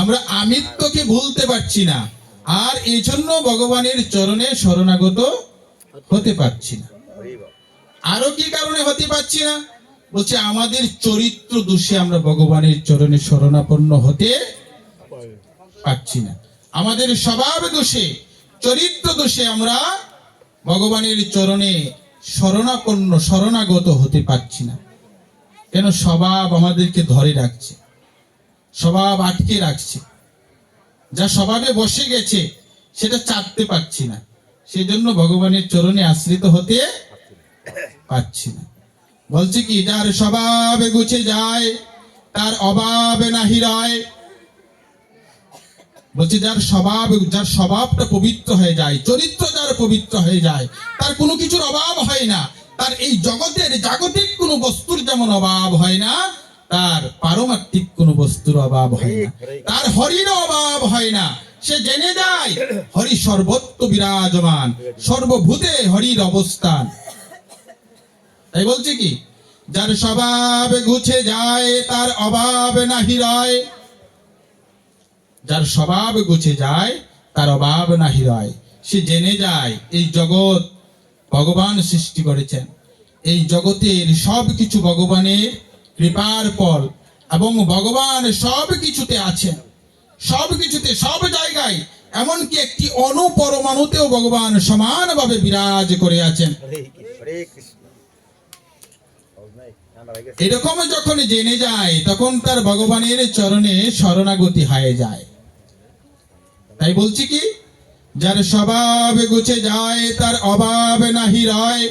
আমরা আমিত্বকে ভুলতে পারছি না। আর এই জন্য ভগবানের চরণে শরণাগত হতে পারছি না। আরও কি কারণে হতে পারছি না? বলছে, আমাদের চরিত্র দোষে আমরা ভগবানের চরণে শরণাপন্ন হতে পারছি না। আমাদের স্বভাব দোষে, চরিত্র দোষে আমরা ভগবানের চরণে শরণাপন্ন, শরণাগত হতে পারছি না। কেন? স্বভাব আমাদেরকে ধরে রাখছে। স্বভাব আটকে রাখছে। যা স্বভাবে বসে গেছে, সেটা চাটতে পারছি না। সেই জন্য ভগবানের চরণে আশ্রিত হতে পারছি না। বলছে কি, যার স্বভাবে গুছে যায়, তার অভাবে নাহি রয়। বলছে, যার স্বভাব যার স্বভাবটা পবিত্র হয়ে যায়, চরিত্র যার পবিত্র হয়ে যায়, তার কোনো কিছুর অভাব হয় না। তার এই জগতের জাগতিক কোনো বস্তুর যেমন অভাব হয় না তার পারমার্থিক কোনো বস্তুর অভাব হয় না। তার হরির অভাব হয় না। সে জেনে যায় হরি সর্বত্র বিরাজমান সর্বভূতে হরির অবস্থান। তাই বলছে কি যার স্বভাব গুছে যায় তার অভাব নাহি রয়। যার স্বভাব গুছে যায় তার অভাব নাহি রয়। সে জেনে যায় এই জগৎ ভগবান সৃষ্টি করেছেন। এই জগতের সব কিছু ভগবানের কৃপার ফল এবং ভগবান সব কিছুতে আছেন। সব কিছুতে সব জায়গায় এমনকি একটি অনুপরমাণুতেও ভগবান সমানভাবে বিরাজ করে আছেন। এরকম যখন জেনে যায় তখন তার ভগবানের চরণে শরণাগতি হয়ে যায়। তাই বলছি কি যার স্বভাব গুছে যায় তার অভাব নাহি রয়।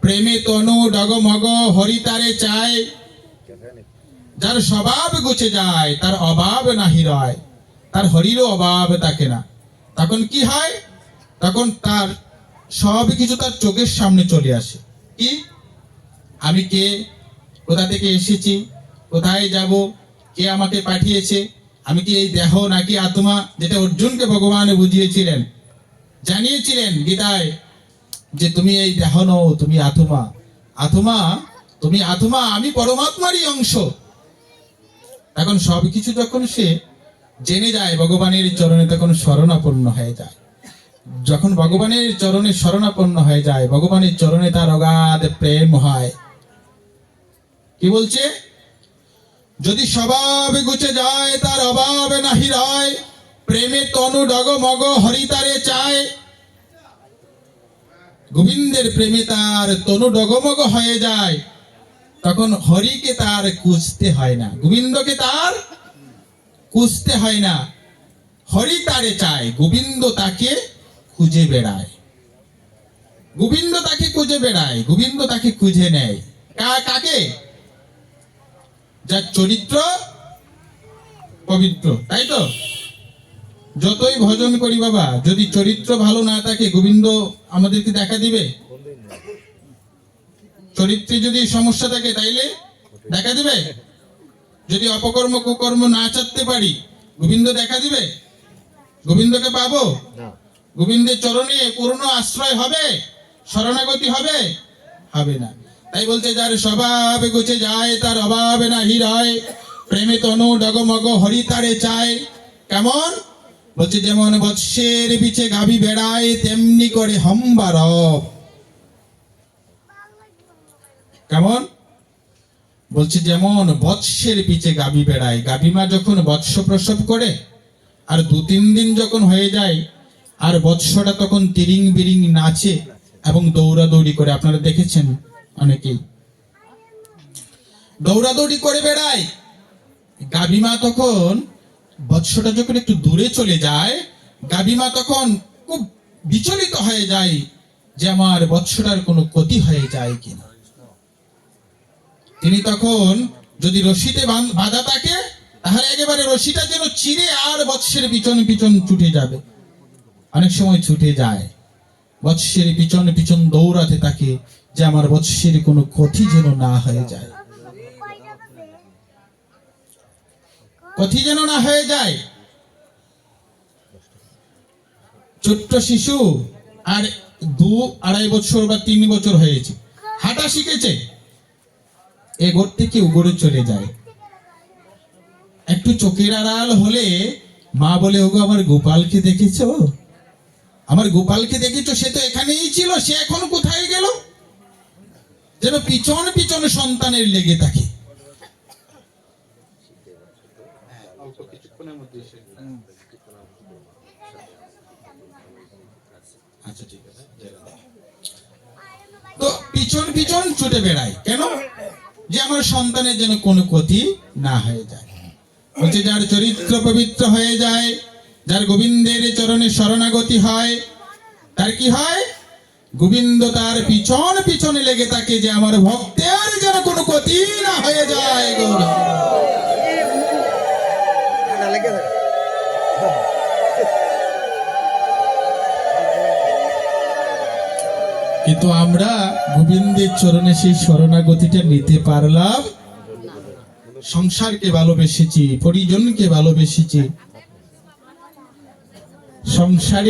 প্রেমে তনু ডগমগ হরি তারে চায়। যার স্বভাব গুছে যায়, তার অভাব নাহি রয়। তার হরিরও অভাব থাকে না। তখন কি হয়? তখন তার সব কিছু তার চোখের সামনে চলে আসে। কি? আমি কে? কোথা থেকে এসেছি? কোথায় যাব? কে আমাকে পাঠিয়েছে? আমি কি এই দেহ নাকি আত্মা, যেটা অর্জুনকে ভগবান বুঝিয়েছিলেন? জানিয়েছিলেন গীতায়। যে তুমি এই দেহ নও, তুমি আত্মা। আত্মা, তুমি আত্মা, আমি পরমাত্মারই অংশ। এখন সবকিছু যখন সে জেনে যায়, ভগবানের চরণে তখন শরণাপন্ন হয়ে যায়। যখন ভগবানের চরণে শরণাপন্ন হয়ে যায়, ভগবানের চরণে তার অগাধ প্রেম হয়। কি বলছে? যদি স্বভাব গুছে যায়, তার অভাব নাহি রয়। প্রেমে তনু ডগমগ হরিতারে চায়। গোবিন্দের প্রেমে তার তনু ডগমগ হয়ে যায়। তখন হরিকে তার খুঁজতে হয় না, গোবিন্দকে তার খুঁজতে হয় না। হরি তারে চায়, গোবিন্দ তাকে খুঁজে বেড়ায়। গোবিন্দ তাকে খুঁজে বেড়ায়, গোবিন্দ তাকে খুঁজে নেয়। কাকে? যার চরিত্র পবিত্র, তাই তো? যতই ভজন করি বাবা যদি চরিত্র ভালো না থাকে গোবিন্দ আমাদেরকে দেখা দিবে? চরিত্রে যদি সমস্যা থাকে তাইলে দেখা দিবে? যদি অপকর্ম কুকর্ম না চাচ্ছে পারি গোবিন্দ দেখা দিবে? গোবিন্দকে পাবো? গোবিন্দের চরণে পূর্ণ আশ্রয় হবে? শরণাগতি হবে? হবে না। তাই বলছে যার স্বভাব গুছে যায় তার অভাবে না হিরয় প্রেমে তনু ডগমগ হরি তারে চায়। কেমন? বলছে, যেমন বৎসের পিছে গাভী বেড়ায়, তেমনি করে হম্বারব কেমন? বলছে, যেমন বৎসের পিছে গাভী বেড়ায়। গাভী মা যখন বৎস প্রসব করে, আর দু তিন দিন যখন হয়ে যায়, আর বৎসটা তখন তিরিং বিরিং নাচে এবং দৌড়াদৌড়ি করে। আপনারা দেখেছেন অনেকেই। দৌড়াদৌড়ি করে বেড়ায়। গাভীমা তখন বৎসটা যখন একটু দূরে চলে যায় গাভীমা তখন খুব বিচলিত হয়ে যায় যে আমার বৎসটার কোনো ক্ষতি হয়ে যায় কিনা। তিনি তখন যদি রশিতে বাঁধা থাকে, তাহলে একেবারে রশিটা যেন চিরে আর বৎসের পিছন পিছন ছুটে যাবে। অনেক সময় ছুটে যায়। বৎসের পিছন পিছন দৌড়াতে থাকে যে আমার বৎসের কোনো ক্ষতি যেন না হয়ে যায়। ক্ষতি যেন না হয়ে যায়। ছোট্ট শিশু আর দু আড়াই বছর বা তিন বছর হয়েছে। হাঁটা শিখেছে। এ ঘর থেকে ঘরে চলে যায়। একটু চোখের আড়াল হলে মা বলে, ওগো, আমার গোপালকে দেখেছ? আমার গোপালকে দেখেছ? সে তো এখানেই ছিল, সে এখন কোথায় গেল? যেন পিছন পিছন সন্তানের লেগে থাকে। আচ্ছা ঠিক আছে তো পিছন পিছন ছুটে বেড়ায় কেন? যে আমার সন্তানের যেন কোনো ক্ষতি না হয়ে যায়। বলছে যার চরিত্র পবিত্র হয়ে যায় যার গোবিন্দের চরণে শরণাগতি হয় তার কি হয়? গোবিন্দ তার পিছন পিছনে লেগে থাকে যে আমার ভক্তের যেন কোনো ক্ষতি না হয়ে যায়। কিন্তু আমরা গোবিন্দের চরণে সেই শরণাগতিটা নিতে পারলাম। সংসারকে ভালোবেসেছি পরিজনকে ভালোবেসেছি। সংসারে